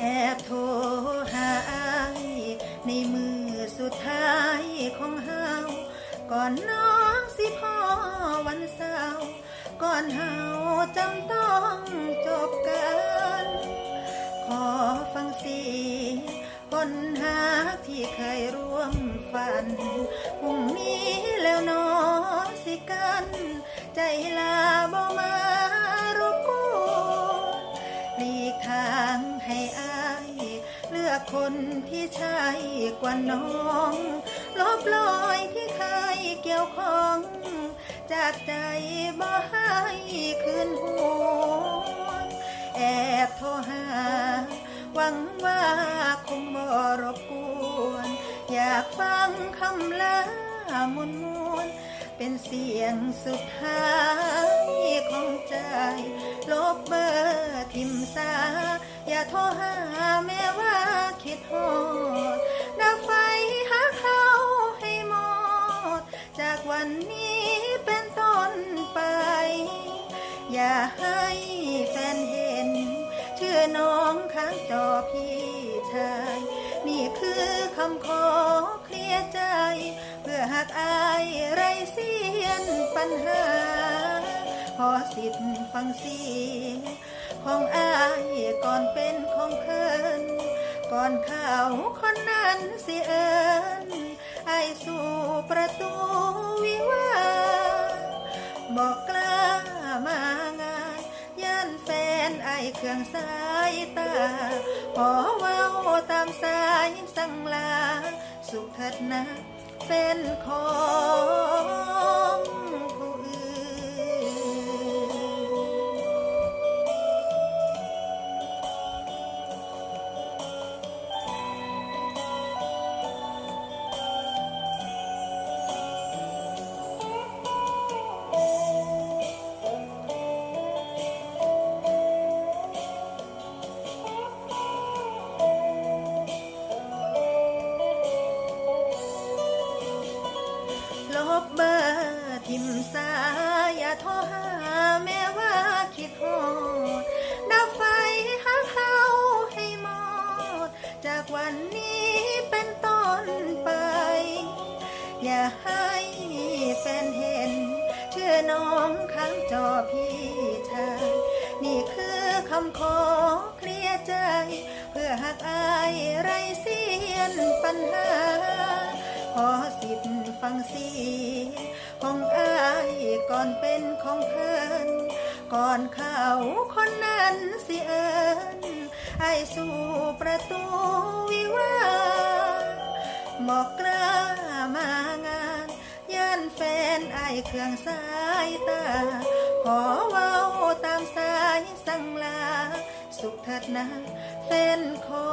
แอบโทรหา ในมือสุดท้ายของเฮาก่อนน้องสิพ่อวันเสาร์ก่อนเฮาจำต้องจบกัน ขอฟังเสียงคนหาที่เคยร่วมฝันพรุ่งนี้แล้วหนอสิกัน ใจลาบ่ คนที่ใช่กว่าน้อง ลบลอยที่เคยเกี่ยวข้อง จากใจบ่ให้คืนหัวแอบโทรหา หวังว่าคงบ่รบกวน อยากฟังคำลามวนมวนๆเป็นเสียงสุดท้ายของใจ ลบเบอร์ทิมซา อย่าโทรหา คิดฮอดดับไฟหาเขาให้หมด จากวันนี้เป็นต้นไป อย่าให้แฟนเห็นชื่อน้องข้างจอพี่ชาย นี่คือคำขอเคลียร์ใจ เพื่อหักอายไรเสียนปัญหา ขอสิทธิ์ฟังเสียงของอายก่อนเป็นของเพิ่น ก่อนเขาคนนั้นสิเอิญไอสู่ประตูวิวาบอกกล้ามางานย่านแฟนไอเครื่องสายตาขอเว้าตามสายสั่งลา สุขเถิดนะเป็นขอ ลบเบอร์ทิมสาอย่าโทรหาแม้ว่าคิดฮอดดับไฟหาเขาให้หมด จากวันนี้เป็นต้นไป อย่าให้แฟนเห็น เชื่อน้องข้างจอพี่ชายนี่คือคำขอเคลียร์ใจ เพื่อหักอายไรเสียนปัญหา ขอสิทธิ์ฟังเสียงของอายก่อนเป็นของเพิ่นก่อนเขาคนนั้นสิเอิญไอสู่ประตูวิวาห์บอกกล้ามางานย่านแฟนไอเครื่องสายตา ขอเว้าตามสายสั่งลา สุขเถิดนะแฟนขอ